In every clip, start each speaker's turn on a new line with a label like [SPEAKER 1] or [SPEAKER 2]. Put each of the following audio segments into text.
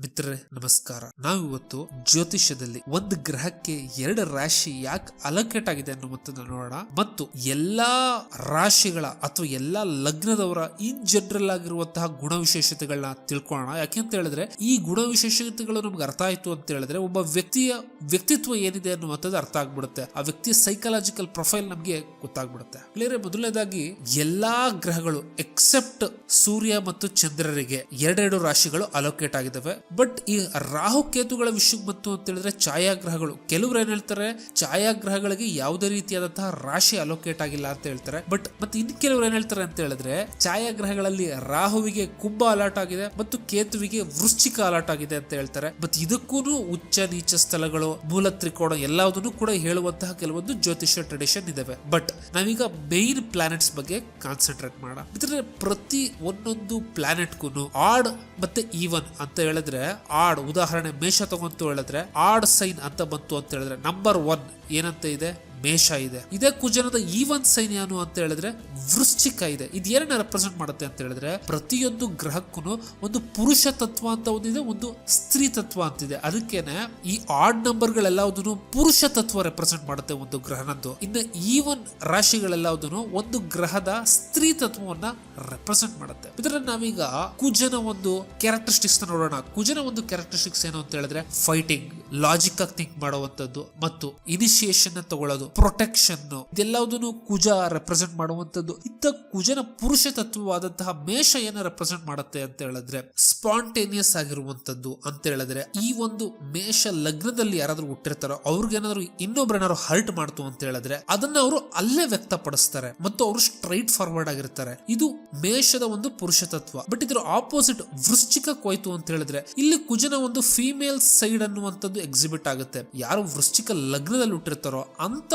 [SPEAKER 1] ಮಿತ್ರರೇ ನಮಸ್ಕಾರ. ನಾವಿವತ್ತು ಜ್ಯೋತಿಷ್ಯದಲ್ಲಿ ಒಂದು ಗ್ರಹಕ್ಕೆ ಎರಡು ರಾಶಿ ಯಾಕೆ ಅಲೋಕೇಟ್ ಆಗಿದೆ ಅನ್ನುವಂಥದ್ದು ನೋಡೋಣ. ಮತ್ತು ಎಲ್ಲಾ ರಾಶಿಗಳ ಅಥವಾ ಎಲ್ಲಾ ಲಗ್ನದವರ ಇನ್ ಜನರಲ್ ಆಗಿರುವಂತಹ ಗುಣವಿಶೇಷತೆಗಳನ್ನ ತಿಳ್ಕೊಳ್ಳೋಣ ಯಾಕೆಂತ ಹೇಳಿದ್ರೆ, ಈ ಗುಣವಿಶೇಷತೆಗಳು ನಮ್ಗೆ ಅರ್ಥ ಆಯ್ತು ಅಂತ ಹೇಳಿದ್ರೆ, ಒಬ್ಬ ವ್ಯಕ್ತಿಯ ವ್ಯಕ್ತಿತ್ವ ಏನಿದೆ ಅನ್ನುವಂಥದ್ದು ಅರ್ಥ ಆಗ್ಬಿಡುತ್ತೆ. ಆ ವ್ಯಕ್ತಿಯ ಸೈಕಲಾಜಿಕಲ್ ಪ್ರೊಫೈಲ್ ನಮಗೆ ಗೊತ್ತಾಗ್ಬಿಡುತ್ತೆ. ಕ್ಲಿಯರ್ ಮೊದಲನೇದಾಗಿ, ಎಲ್ಲಾ ಗ್ರಹಗಳು ಎಕ್ಸೆಪ್ಟ್ ಸೂರ್ಯ ಮತ್ತು ಚಂದ್ರರಿಗೆ ಎರಡೆರಡು ರಾಶಿಗಳು ಅಲೋಕೇಟ್ ಆಗಿದ್ದಾವೆ. ಬಟ್ ಈ ರಾಹು ಕೇತುಗಳ ವಿಷಯಕ್ಕೆ ಬಂತು ಅಂತ ಹೇಳಿದ್ರೆ ಛಾಯಾಗ್ರಹಗಳು. ಕೆಲವರು ಏನ್ ಹೇಳ್ತಾರೆ? ಛಾಯಾಗ್ರಹಗಳಿಗೆ ಯಾವುದೇ ರೀತಿಯಾದಂತಹ ರಾಶಿ ಅಲೋಕೇಟ್ ಆಗಿಲ್ಲ ಅಂತ ಹೇಳ್ತಾರೆ. ಬಟ್ ಮತ್ತೆ ಇನ್ ಕೆಲವರು ಏನ್ ಹೇಳ್ತಾರೆ ಅಂತ ಹೇಳಿದ್ರೆ ಛಾಯಾಗ್ರಹಗಳಲ್ಲಿ ರಾಹುವಿಗೆ ಕುಂಭ ಅಲಾಟ್ ಆಗಿದೆ ಮತ್ತು ಕೇತುವಿಗೆ ವೃಶ್ಚಿಕ ಅಲಾಟ್ ಆಗಿದೆ ಅಂತ ಹೇಳ್ತಾರೆ. ಬಟ್ ಇದಕ್ಕೂ ಉಚ್ಚ ನೀಚ ಸ್ಥಳಗಳು, ಮೂಲ ತ್ರಿಕೋಣ ಎಲ್ಲದನ್ನು ಕೂಡ ಹೇಳುವಂತಹ ಕೆಲವೊಂದು ಜ್ಯೋತಿಷ್ಯ ಟ್ರೆಡಿಷನ್ ಇದಾವೆ. ಬಟ್ ನಾವೀಗ ಮೇನ್ ಪ್ಲಾನೆಟ್ಸ್ ಬಗ್ಗೆ ಕಾನ್ಸಂಟ್ರೇಟ್ ಮಾಡೋಣ. ಪ್ರತಿ ಒಂದೊಂದು ಪ್ಲಾನೆಟ್ಗೂ ಆಡ್ ಮತ್ತೆ ಈವನ್ ಅಂತ ಹೇಳಿದ್ರೆ ಆಡ್, ಉದಾಹರಣೆ ಮೇಷ ತಗೊಂತು ಹೇಳಿದ್ರೆ ಆಡ್ ಸೈನ್ ಅಂತ ಬಂತು ಅಂತ ಹೇಳಿದ್ರೆ ನಂಬರ್ ಒನ್ ಏನಂತ ಇದೆ? ಮೇಷ ಇದೆ. ಇದೇ ಕುಜನದ ಈವನ್ ಸೈನ್ ಏನು ಅಂತ ಹೇಳಿದ್ರೆ ವೃಶ್ಚಿಕ ಇದೆ. ಇದು ಏನನ್ನ ರೆಪ್ರೆಸೆಂಟ್ ಮಾಡುತ್ತೆ ಅಂತ ಹೇಳಿದ್ರೆ ಪ್ರತಿಯೊಂದು ಗ್ರಹಕ್ಕೂ ಒಂದು ಪುರುಷ ತತ್ವ ಅಂತ ಒಂದಿದೆ, ಒಂದು ಸ್ತ್ರೀ ತತ್ವ ಅಂತಿದೆ. ಅದಕ್ಕೇನೆ ಈ ಆಡ್ ನಂಬರ್ಗಳೆಲ್ಲದನ್ನು ಪುರುಷ ತತ್ವ ರೆಪ್ರೆಸೆಂಟ್ ಮಾಡುತ್ತೆ ಒಂದು ಗ್ರಹನದ್ದು. ಇನ್ನು ಈವನ್ ರಾಶಿಗಳೆಲ್ಲದನ್ನು ಒಂದು ಗ್ರಹದ ಸ್ತ್ರೀ ತತ್ವವನ್ನ ರೆಪ್ರೆಸೆಂಟ್ ಮಾಡುತ್ತೆ. ಇದರಲ್ಲಿ ನಾವೀಗ ಕುಜನ ಒಂದು ಕ್ಯಾರೆಕ್ಟರಿಸ್ಟಿಕ್ಸ್ ನೋಡೋಣ. ಕುಜನ ಒಂದು ಕ್ಯಾರೆಕ್ಟರಿಸ್ಟಿಕ್ಸ್ ಏನು ಅಂತ ಹೇಳಿದ್ರೆ ಫೈಟಿಂಗ್ ಲಾಜಿಕ್ ಆಗಿ ಥಿಂಕ್ ಮಾಡುವಂತದ್ದು ಮತ್ತು ಇನಿಷಿಯೇಷನ್ ತಗೊಳ್ಳೋದು. ಪ್ರೊಟೆಕ್ಷನ್ ಇದೆಲ್ಲದನ್ನು ಕುಜ ರೆಪ್ರೆಸೆಂಟ್ ಮಾಡುವಂತದ್ದು ಇತ್ತ ಕುಜನ ಪುರುಷ ತತ್ವವಾದಂತಹ ಮೇಷ ಏನ ರೆಪ್ರೆಸೆಂಟ್ ಮಾಡುತ್ತೆ ಅಂತ ಹೇಳಿದ್ರೆ ಸ್ಪಾಂಟೇನಿಯಸ್ ಆಗಿರುವಂತದ್ದು ಅಂತ ಹೇಳಿದ್ರೆ, ಈ ಒಂದು ಮೇಷ ಲಗ್ನದಲ್ಲಿ ಯಾರಾದ್ರೂ ಹುಟ್ಟಿರ್ತಾರೋ, ಅವ್ರಿಗೇನಾದ್ರು ಇನ್ನೊಬ್ರು ಏನಾದ್ರು ಹರ್ಟ್ ಮಾಡ್ತು ಅಂತ ಹೇಳಿದ್ರೆ, ಅದನ್ನ ಅವರು ಅಲ್ಲೇ ವ್ಯಕ್ತಪಡಿಸ್ತಾರೆ. ಮತ್ತು ಅವರು ಸ್ಟ್ರೈಟ್ ಫಾರ್ವರ್ಡ್ ಆಗಿರ್ತಾರೆ. ಇದು ಮೇಷದ ಒಂದು ಪುರುಷ ತತ್ವ ಬಟ್ ಇದರ ಆಪೋಸಿಟ್ ವೃಶ್ಚಿಕ ಕೊಯ್ತು ಅಂತ ಹೇಳಿದ್ರೆ, ಇಲ್ಲಿ ಕುಜನ ಒಂದು ಫೀಮೇಲ್ ಸೈಡ್ ಅನ್ನುವಂಥದ್ದು ಎಕ್ಸಿಬಿಟ್ ಆಗುತ್ತೆ. ಯಾರು ವೃಶ್ಚಿಕ ಲಗ್ನದಲ್ಲಿ ಹುಟ್ಟಿರ್ತಾರೋ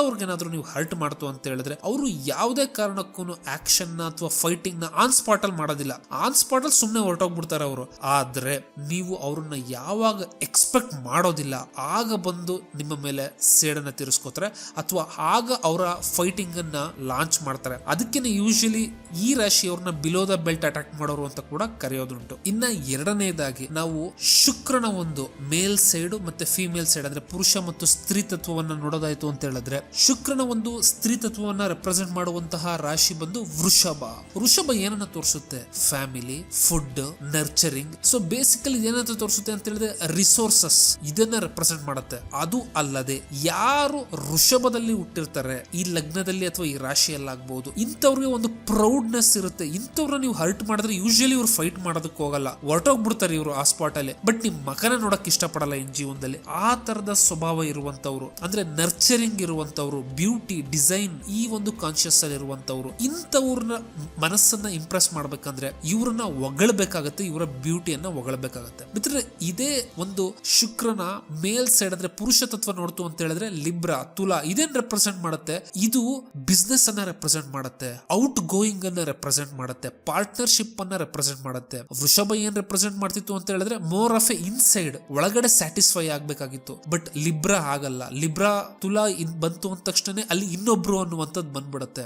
[SPEAKER 1] ಅಂತವ್ರಿಗೇನಾದ್ರೂ ನೀವು ಹರ್ಟ್ ಮಾಡ್ತು ಅಂತ ಹೇಳಿದ್ರೆ ಅವರು ಯಾವುದೇ ಕಾರಣಕ್ಕೂ ಆಕ್ಷನ್ನ ಅಥವಾ ಫೈಟಿಂಗ್ ಆನ್ ಸ್ಪಾಟ್ ಅಲ್ಲಿ ಮಾಡೋದಿಲ್ಲ. ಆನ್ ಸ್ಪಾಟ್ ಅಲ್ಲಿ ಸುಮ್ಮನೆ ಹೊರಟೋಗ್ಬಿಡ್ತಾರೆ ಅವರು. ಆದ್ರೆ ನೀವು ಅವ್ರನ್ನ ಯಾವಾಗ ಎಕ್ಸ್ಪೆಕ್ಟ್ ಮಾಡೋದಿಲ್ಲ, ಆಗ ಬಂದು ನಿಮ್ಮ ಮೇಲೆ ಸೇಡನ್ನ ತೀರಿಸ್ಕೋತಾರೆ ಅಥವಾ ಆಗ ಅವರ ಫೈಟಿಂಗ್ ಅನ್ನ ಲಾಂಚ್ ಮಾಡ್ತಾರೆ. ಅದಕ್ಕೆ ಯೂಶಲಿ ಈ ರಾಶಿಯವ್ರನ್ನ ಬಿಲೋ ದ ಬೆಲ್ಟ್ ಅಟ್ಯಾಕ್ ಮಾಡೋರು ಅಂತ ಕೂಡ ಕರೆಯೋದುಂಟು. ಇನ್ನ ಎರಡನೇದಾಗಿ ನಾವು ಶುಕ್ರನ ಒಂದು ಮೇಲ್ ಸೈಡ್ ಮತ್ತೆ ಫಿಮೇಲ್ ಸೈಡ್, ಅಂದ್ರೆ ಪುರುಷ ಮತ್ತು ಸ್ತ್ರೀ ತತ್ವವನ್ನ ನೋಡೋದಾಯ್ತು ಅಂತ ಹೇಳಿದ್ರೆ ಶುಕ್ರನ ಒಂದು ಸ್ತ್ರೀ ತತ್ವವನ್ನ ರೆಪ್ರೆಸೆಂಟ್ ಮಾಡುವಂತಹ ರಾಶಿ ಬಂದು ವೃಷಭ. ವೃಷಭ ಏನನ್ನ ತೋರಿಸುತ್ತೆ? Family food nurturing so basically ಏನಂತ ತೋರಿಸುತ್ತೆ ಅಂತ ಹೇಳಿದ್ರೆ ರಿಸೋರ್ಸಸ್ ಇದನ್ನ ರೆಪ್ರೆಸೆಂಟ್ ಮಾಡುತ್ತೆ. ಅದು ಅಲ್ಲದೆ ಯಾರು ವೃಷಭದಲ್ಲಿ ಹುಟ್ಟಿರ್ತಾರೆ? ಈ ಲಗ್ನದಲ್ಲಿ ಅಥವಾ ಈ ರಾಶಿಯಲ್ಲಾಗಬಹುದು ಇಂಥವ್ರಿಗೆ ಒಂದು ಪ್ರೌಡ್ನೆಸ್ ಇರುತ್ತೆ. ಇಂಥವ್ರನ್ನ ನೀವು ಹರ್ಟ್ ಮಾಡಿದ್ರೆ ಯೂಶಲಿ ಇವ್ರು ಫೈಟ್ ಮಾಡೋದಕ್ಕೆ ಹೋಗಲ್ಲ. ಹೊರಟೋಗ್ಬಿಡ್ತಾರೆ ಇವರು ಆ ಸ್ಪಾಟ್ ಅಲ್ಲಿ. ಬಟ್ ನಿಮ್ ಮಕನ ನೋಡಕ್ ಇಷ್ಟಪಡಲ್ಲ ಇನ್ ಜೀವನದಲ್ಲಿ. ಆ ತರದ ಸ್ವಭಾವ ಇರುವಂತವ್ರು ಅಂದ್ರೆ ನರ್ಚರಿಂಗ್ ಇರುವಂತವ್ರು ಬ್ಯೂಟಿ ಡಿಸೈನ್ ಈ ಒಂದು ಕಾನ್ಶಿಯಸ್ ಅಲ್ಲಿ ಇರುವಂತವ್ರು ಇಂಥವ್ರನ್ನ ಮನಸ್ಸನ್ನ ಇಂಪ್ರೆಸ್ ಮಾಡ್ಬೇಕಂದ್ರೆ ಇವ್ರನ್ನ ಹೊಗಳಬೇಕಾಗತ್ತೆ, ಇವರ ಬ್ಯೂಟಿಯನ್ನ ಹೊಗಳಬೇಕಾಗತ್ತೆ. ಮಿತ್ರ ಇದೇ ಒಂದು ಶುಕ್ರನ ಮೇಲ್ ಸೈಡ್ ಅಂದ್ರೆ ಪುರುಷ ತತ್ವ ನೋಡ್ತು ಅಂತ ಹೇಳಿದ್ರೆ ಲಿಬ್ರಾ ತುಲಾ, ಇದೇನ್ ರೆಪ್ರೆಸೆಂಟ್ ಮಾಡುತ್ತೆ? ಇದು ಬಿಸ್ನೆಸ್ ಅನ್ನ ರೆಪ್ರೆಸೆಂಟ್ ಮಾಡುತ್ತೆ ಔಟ್ ಗೋಯಿಂಗ್ ಅನ್ನ ರೆಪ್ರೆಸೆಂಟ್ ಮಾಡುತ್ತೆ ಪಾರ್ಟ್ನರ್ಶಿಪ್ ಅನ್ನ ರೆಪ್ರೆಸೆಂಟ್ ಮಾಡುತ್ತೆ. ವೃಷಭ ಏನ್ ರೆಪ್ರೆಸೆಂಟ್ ಮಾಡ್ತಿತ್ತು ಅಂತ ಹೇಳಿದ್ರೆ ಮೋರ್ ಆಫ್ ಎ ಇನ್ಸೈಡ್ ಒಳಗಡೆ ಸ್ಯಾಟಿಸ್ಫೈ ಆಗ್ಬೇಕಾಗಿತ್ತು. ಬಟ್ ಲಿಬ್ರಾ ಆಗಲ್ಲ ಲಿಬ್ರಾ ತುಲಾ ಬಂತು ಅಂದ ತಕ್ಷಣ ಅಲ್ಲಿ ಇನ್ನೊಬ್ರು ಅನ್ನುವಂಥದ್ದು ಬಂದ್ಬಿಡುತ್ತೆ.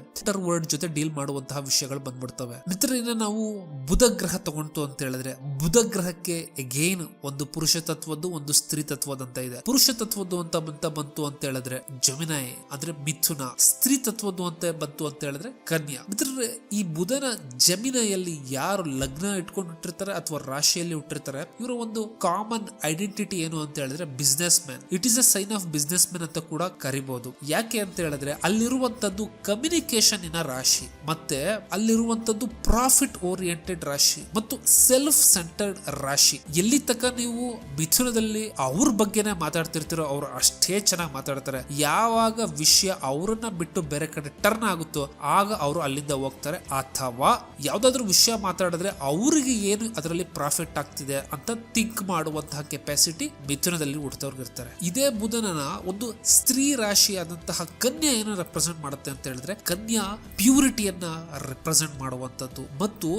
[SPEAKER 1] ವರ್ಡ್ ಜೊತೆ ಡೀಲ್ ಮಾಡುವಂತಹ ವಿಷಯಗಳು ಬಂದ್ಬಿಡ್ತವೆ. ಮಿತ್ರರನ್ನ ನಾವು ಬುಧ ಗ್ರಹ ತಗೊಂತು ಅಂತ ಹೇಳಿದ್ರೆ ಬುಧ ಗ್ರಹಕ್ಕೆ ಎಗೇನ್ ಒಂದು ಪುರುಷ ತತ್ವದ್ದು, ಒಂದು ಸ್ತ್ರೀ ತತ್ವದಂತ ಇದೆ. ಪುರುಷ ತತ್ವದ್ದು ಅಂತ ಬಂತ ಬಂತು ಅಂತ ಹೇಳಿದ್ರೆ ಜಮಿನಾಯ್ ಅಂದ್ರೆ ಮಿಥುನ. ಸ್ತ್ರೀ ತತ್ವದ್ದು ಅಂತ ಬಂತು ಅಂತ ಹೇಳಿದ್ರೆ ಕನ್ಯಾ. ಮಿತ್ರರೇ, ಈ ಬುಧನ ಜಮಿನಯಲ್ಲಿ ಯಾರು ಲಗ್ನ ಇಟ್ಕೊಂಡು ಹುಟ್ಟಿರ್ತಾರೆ ಅಥವಾ ರಾಶಿಯಲ್ಲಿ ಹುಟ್ಟಿರ್ತಾರೆ, ಇವರ ಒಂದು ಕಾಮನ್ ಐಡೆಂಟಿಟಿ ಏನು ಅಂತ ಹೇಳಿದ್ರೆ businessman it is a sign of businessman ಅಂತ ಕೂಡ ಕರಿಬಹುದು ಯಾಕೆ ಅಂತ ಹೇಳಿದ್ರೆ ಅಲ್ಲಿರುವಂತದ್ದು ಕಮ್ಯುನಿಕೇಶನ್ ಇನ ರಾಶಿ, ಮತ್ತೆ ಅಲ್ಲಿರುವಂತದ್ದು ಪ್ರಾಫಿಟ್ ಓರಿಯೆಂಟೆಡ್ ರಾಶಿ ಮತ್ತು ಸೆಲ್ಫ್ ಸೆಂಟರ್ಡ್ ರಾಶಿ. ಎಲ್ಲಿ ತಕ್ಕ ನೀವು ಮಿಥುನದಲ್ಲಿ ಅವ್ರ ಬಗ್ಗೆನೇ ಮಾತಾಡ್ತಿರ್ತೀರೋ ಅವ್ರು ಅಷ್ಟೇ ಚೆನ್ನಾಗಿ ಮಾತಾಡ್ತಾರೆ. ಯಾವಾಗ ವಿಷಯ ಅವರನ್ನ ಬಿಟ್ಟು ಬೇರೆ ಕಡೆ ಟರ್ನ್ ಆಗುತ್ತೋ ಆಗ ಅವರು ಅಲ್ಲಿಂದ ಹೋಗ್ತಾರೆ. ಅಥವಾ ಯಾವ್ದಾದ್ರು ವಿಷಯ ಮಾತಾಡಿದ್ರೆ ಅವರಿಗೆ ಏನು ಅದರಲ್ಲಿ ಪ್ರಾಫಿಟ್ ಆಗ್ತಿದೆ ಅಂತ ಥಿಂಕ್ ಮಾಡುವಂತಹ ಕೆಪಾಸಿಟಿ ಮಿಥುನದಲ್ಲಿ ಹುಟ್ಟದವ್ರಿಗೆ ಇರ್ತಾರೆ ಇದೇ ಬುಧನ ಒಂದು ಸ್ತ್ರೀ ರಾಶಿ ಆದಂತಹ ಕನ್ಯಾ ಏನು ರೆಪ್ರೆಸೆಂಟ್ ಮಾಡುತ್ತೆ ಅಂತ ಹೇಳಿದ್ರೆ, ಕನ್ಯಾ ಪ್ಯೂರಿಟಿಯನ್ನ ರೆಪ್ರೆಸೆಂಟ್ ಮಾಡುವಂತದ್ದು ಮತ್ತು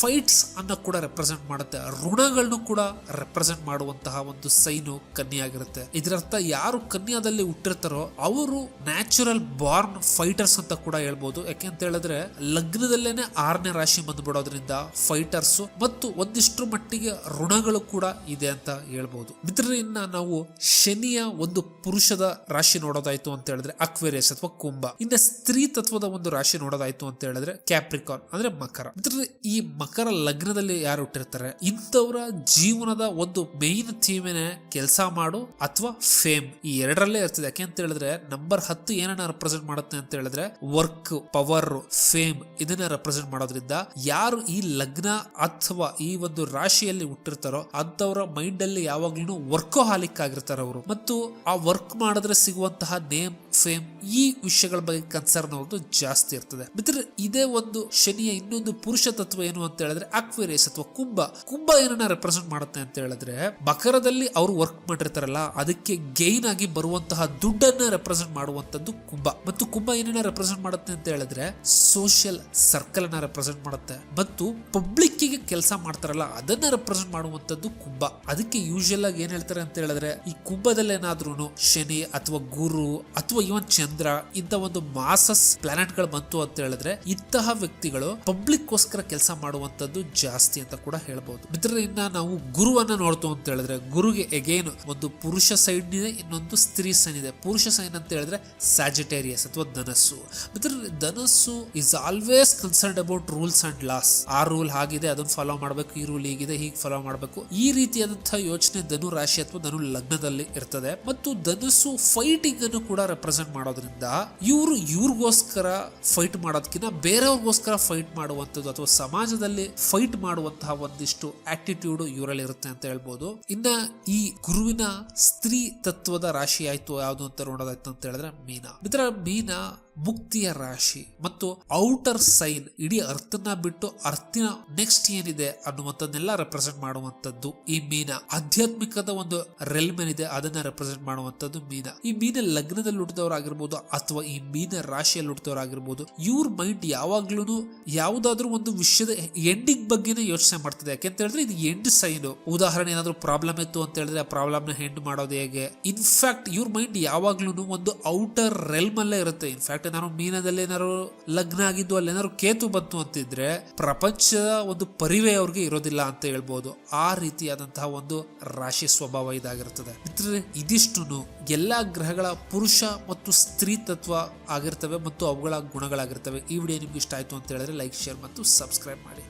[SPEAKER 1] ಫೈಟ್ಸ್ ಅನ್ನ ಕೂಡ ರೆಪ್ರೆಸೆಂಟ್ ಮಾಡುತ್ತೆ ಋಣಗಳನ್ನು ಕೂಡ ರೆಪ್ರೆಸೆಂಟ್ ಮಾಡುವಂತಹ ಒಂದು ಸೈನು ಕನ್ಯಾ ಆಗಿರುತ್ತೆ ಇದರರ್ಥ ಯಾರು ಕನ್ಯಾದಲ್ಲಿ ಹುಟ್ಟಿರ್ತಾರೋ ಅವರು ನ್ಯಾಚುರಲ್ ಬಾರ್ನ್ ಫೈಟರ್ಸ್ ಅಂತ ಕೂಡ ಹೇಳ್ಬೋದು. ಯಾಕೆ ಅಂತ ಹೇಳಿದ್ರೆ, ಲಗ್ನದಲ್ಲೇನೆ ಆರನೇ ರಾಶಿ ಬಂದ್ಬಿಡೋದ್ರಿಂದ ಫೈಟರ್ಸ್ ಮತ್ತು ಒಂದಿಷ್ಟು ಮಟ್ಟಿಗೆ ಋಣಗಳು ಕೂಡ ಇದೆ ಅಂತ ಹೇಳ್ಬೋದು. ಮಿತ್ರರಿಂದ ನಾವು ಶನಿಯ ಒಂದು ಪುರುಷದ ರಾಶಿ ನೋಡೋದಾಯ್ತು ಅಂತ ಹೇಳಿದ್ರೆ ಅಕ್ವೇರಿಯಸ್ ಅಥವಾ ಕುಂಭ. ಇನ್ನ ಸ್ತ್ರೀ ತತ್ವದ ಒಂದು ರಾಶಿ ನೋಡೋದಾಯ್ತು ಅಂತ ಹೇಳಿದ್ರೆ ಕ್ಯಾಪ್ರಿಕಾನ್ ಅಂದ್ರೆ ಮಕರ. ಈ ಮಕರ ಲಗ್ನದಲ್ಲಿ ಯಾರು ಹುಟ್ಟಿರ್ತಾರೆ? ಇಂಥವರ ಜೀವನದ ಒಂದು ಮೇನ್ ಥೀಮೇನೆ ಕೆಲಸ ಮಾಡು ಅಥವಾ ಫೇಮ್ ಈ ಎರಡರಲ್ಲೇ ಇರ್ತದೆ. ಯಾಕೆ ಅಂತ ಹೇಳಿದ್ರೆ ನಂಬರ್ ಹತ್ತು ಏನನ್ನ ರೆಪ್ರೆಸೆಂಟ್ ಮಾಡುತ್ತೆ ಅಂತ ಹೇಳಿದ್ರೆ ವರ್ಕ್ ಪವರ್ ಫೇಮ್ ಇದನ್ನ ರೆಪ್ರೆಸೆಂಟ್ ಮಾಡೋದ್ರಿಂದ ಯಾರು ಈ ಲಗ್ನ ಅಥವಾ ಈ ಒಂದು ರಾಶಿಯಲ್ಲಿ ಹುಟ್ಟಿರ್ತಾರೋ ಅಂತವರ ಮೈಂಡ್ ಅಲ್ಲಿ ಯಾವಾಗ್ಲೂ ವರ್ಕೋಹಾಲಿಕ್ ಆಗಿರ್ತಾರೆ ಅವರು. ಮತ್ತು ಆ ವರ್ಕ್ ಮಾಡಿದ್ರೆ ಸಿಗುವಂತಹ ನೇಮ್ ಫೇಮ್ ಈ ವಿಷಯಗಳ ಬಗ್ಗೆ ಕನ್ಸರ್ನ್ ಅವ್ರದ್ದು ಜಾಸ್ತಿ ಇರ್ತದೆ. ಮಿತ್ರ ಇದೇ ಒಂದು ಶನಿಯ ಇನ್ನೊಂದು ಪುರುಷ ತತ್ವ ಏನು ಅಂತ ಹೇಳಿದ್ರೆ ಅಕ್ವೇರಿಯಸ್ ಅಥವಾ ಕುಂಭ. ಕುಂಭ ಏನನ್ನ ರೆಪ್ರೆಸೆಂಟ್ ಮಾಡುತ್ತೆ ಅಂತ ಹೇಳಿದ್ರೆ ಮಕರದಲ್ಲಿ ಅವರು ವರ್ಕ್ ಮಾಡಿರ್ತಾರಲ್ಲ, ಅದಕ್ಕೆ ಗೈನ್ ಆಗಿ ಬರುವಂತಹ ದುಡ್ಡನ್ನ ರೆಪ್ರೆಸೆಂಟ್ ಮಾಡುವಂತದ್ದು ಕುಂಭ. ಮತ್ತು ಕುಂಭ ಏನನ್ನ ರೆಪ್ರೆಸೆಂಟ್ ಮಾಡುತ್ತೆ ಅಂತ ಹೇಳಿದ್ರೆ ಸೋಷಿಯಲ್ ಸರ್ಕಲ್ ಅನ್ನ ರೆಪ್ರೆಸೆಂಟ್ ಮಾಡುತ್ತೆ. ಮತ್ತು ಪಬ್ಲಿಕ್ ಗೆ ಕೆಲಸ ಮಾಡ್ತಾರಲ್ಲ, ಅದನ್ನ ರೆಪ್ರೆಸೆಂಟ್ ಮಾಡುವಂತದ್ದು ಕುಂಭ ಅದಕ್ಕೆ ಯೂಶುವಲ್ ಆಗಿ ಏನ್ ಹೇಳ್ತಾರೆ ಅಂತ ಹೇಳಿದ್ರೆ, ಈ ಕುಂಭದಲ್ಲಿ ಏನಾದ್ರೂ ಶನಿ ಅಥವಾ ಗುರು ಅಥವಾ ಇವನ್ ಚಂದ್ರ ಇಂತ ಒಂದು ಮಾಸಸ್ ಪ್ಲಾನೆಟ್ಗಳು ಬಂತು ಅಂತ ಹೇಳಿದ್ರೆ, ಇಂತಹ ವ್ಯಕ್ತಿಗಳು ಪಬ್ಲಿಕ್ ಗೋಸ್ಕರ ಕೆಲಸ ಮಾಡುವಂತದ್ದು ಜಾಸ್ತಿ ಅಂತ ಕೂಡ ಹೇಳ್ಬಹುದು ಮಿತ್ರ ಇನ್ನ ನಾವು ಗುರುವನ್ನ ನೋಡ್ತು ಅಂತ ಹೇಳಿದ್ರೆ, ಗುರುಗೆ ಎಗೇನ್ ಒಂದು ಪುರುಷ ಸೈಡ್ ಇದೆ, ಇನ್ನೊಂದು ಸ್ತ್ರೀ ಸೈನ್ ಇದೆ. ಪುರುಷ ಸೈನ್ ಅಂತ ಹೇಳಿದ್ರೆ ಸ್ಯಾಜಿಟೇರಿಯಸ್ ಅಥವಾ ಧನಸ್ಸು. ಮಿತ್ರ ಧನಸ್ಸು is always concern about rules and laws ಆ ರೂಲ್ ಹಾಗಿದೆ ಅದನ್ನ ಫಾಲೋ ಮಾಡಬೇಕು, ಈ ರೂಲ್ ಹೀಗಿದೆ, ಹೀಗೆ ಫಾಲೋ ಮಾಡಬೇಕು. ಈ ರೀತಿಯಾದಂತಹ ಯೋಚನೆ ಧನು ರಾಶಿ ಅಥವಾ ಧನು ಲಗ್ನದಲ್ಲಿ ಇರ್ತದೆ. ಮತ್ತು ಧನಸ್ಸು ಫೈಟಿಂಗ್ ಅನ್ನು ಕೂಡ ರೆಪ್ರೆಸೆಂಟ್ ಮಾಡೋದ್ರಿಂದ ಇವರು ಇವ್ರಿಗೋಸ್ಕರ ಫೈಟ್ ಮಾಡೋದಕ್ಕಿಂತ ಬೇರೆಯವ್ರಿಗೋಸ್ಕರ ಫೈಟ್ ಮಾಡುವಂಥದ್ದು ಅಥವಾ ಸಮಾಜದಲ್ಲಿ ಫೈಟ್ ಮಾಡುವಂತಹ ಒಂದಿಷ್ಟು ಆಟಿಟ್ಯೂಡ್ ಇವರಲ್ಲಿ ಇರುತ್ತೆ ಅಂತ ಹೇಳ್ಬೋದು. ಇನ್ನ ಈ ಗುರುವಿನ ಸ್ತ್ರೀ ತತ್ವದ ರಾಶಿ ಆಯ್ತು ಯಾವುದು ಅಂತ ನೋಡೋದಾಯ್ತು ಅಂತ ಹೇಳಿದ್ರೆ ಮೀನಾ. ಮಿತ್ರ, ಮೀನ ಮುಕ್ತಿಯ ರಾಶಿ ಮತ್ತು ಔಟರ್ ಸೈನ್ ಇಡೀ ಅರ್ಥನ ಬಿಟ್ಟು ಅರ್ಥಿನ ನೆಕ್ಸ್ಟ್ ಏನಿದೆ ಅನ್ನುವಂಥದ್ದನ್ನೆಲ್ಲ ರೆಪ್ರೆಸೆಂಟ್ ಮಾಡುವಂತದ್ದು ಈ ಮೀನ. ಆಧ್ಯಾತ್ಮಿಕದ ಒಂದು ರೆಲ್ಮ್ ಏನಿದೆ ಅದನ್ನ ರೆಪ್ರೆಸೆಂಟ್ ಮಾಡುವಂತದ್ದು ಮೀನ. ಈ ಮೀನ ಲಗ್ನದಲ್ಲಿ ಹುಟ್ಟಿದವರಾಗಿರ್ಬೋದು ಅಥವಾ ಈ ಮೀನ ರಾಶಿಯಲ್ಲಿ ಹುಟ್ಟಿದವರಾಗಿರ್ಬೋದು, ಇವ್ರ ಮೈಂಡ್ ಯಾವಾಗ್ಲೂ ಯಾವುದಾದ್ರೂ ಒಂದು ವಿಷಯದ ಎಂಡಿಂಗ್ ಬಗ್ಗೆನೇ ಯೋಚನೆ ಮಾಡ್ತದೆ. ಯಾಕೆಂತ ಹೇಳಿದ್ರೆ ಇದು ಎಂಡ್ ಸೈನ್ ಉದಾಹರಣೆ ಏನಾದ್ರು ಪ್ರಾಬ್ಲಮ್ ಇತ್ತು ಅಂತ ಹೇಳಿದ್ರೆ ಆ ಪ್ರಾಬ್ಲಮ್ನ ಹೆಂಡ್ ಮಾಡೋದು ಹೇಗೆ? ಇನ್ಫ್ಯಾಕ್ಟ್ ಇವ್ರ ಮೈಂಡ್ ಯಾವಾಗ್ಲೂ ಒಂದು ಔಟರ್ ರೆಲ್ಮ್ ಅಲ್ಲೇ ಇರುತ್ತೆ. ಇನ್ಫ್ಯಾಕ್ಟ್ ನಾನು ಮೀನದಲ್ಲಿ ಏನಾರು ಲಗ್ನ ಆಗಿದ್ದು, ಅಲ್ಲಿ ಏನಾರು ಕೇತು ಬಂತು ಅಂತಿದ್ರೆ ಪ್ರಪಂಚದ ಒಂದು ಪರಿವೆ ಅವ್ರಿಗೆ ಇರೋದಿಲ್ಲ ಅಂತ ಹೇಳ್ಬೋದು. ಆ ರೀತಿಯಾದಂತಹ ಒಂದು ರಾಶಿ ಸ್ವಭಾವ ಇದಾಗಿರ್ತದೆ. ಮಿತ್ರರೇ ಇದಿಷ್ಟು ಎಲ್ಲಾ ಗ್ರಹಗಳ ಪುರುಷ ಮತ್ತು ಸ್ತ್ರೀ ತತ್ವ ಆಗಿರ್ತವೆ ಮತ್ತು ಅವುಗಳ ಗುಣಗಳಾಗಿರ್ತವೆ. ಈ ವಿಡಿಯೋ ನಿಮ್ಗೆ ಇಷ್ಟ ಆಯ್ತು ಅಂತ ಹೇಳಿದ್ರೆ ಲೈಕ್, ಶೇರ್ ಮತ್ತು ಸಬ್ಸ್ಕ್ರೈಬ್ ಮಾಡಿ.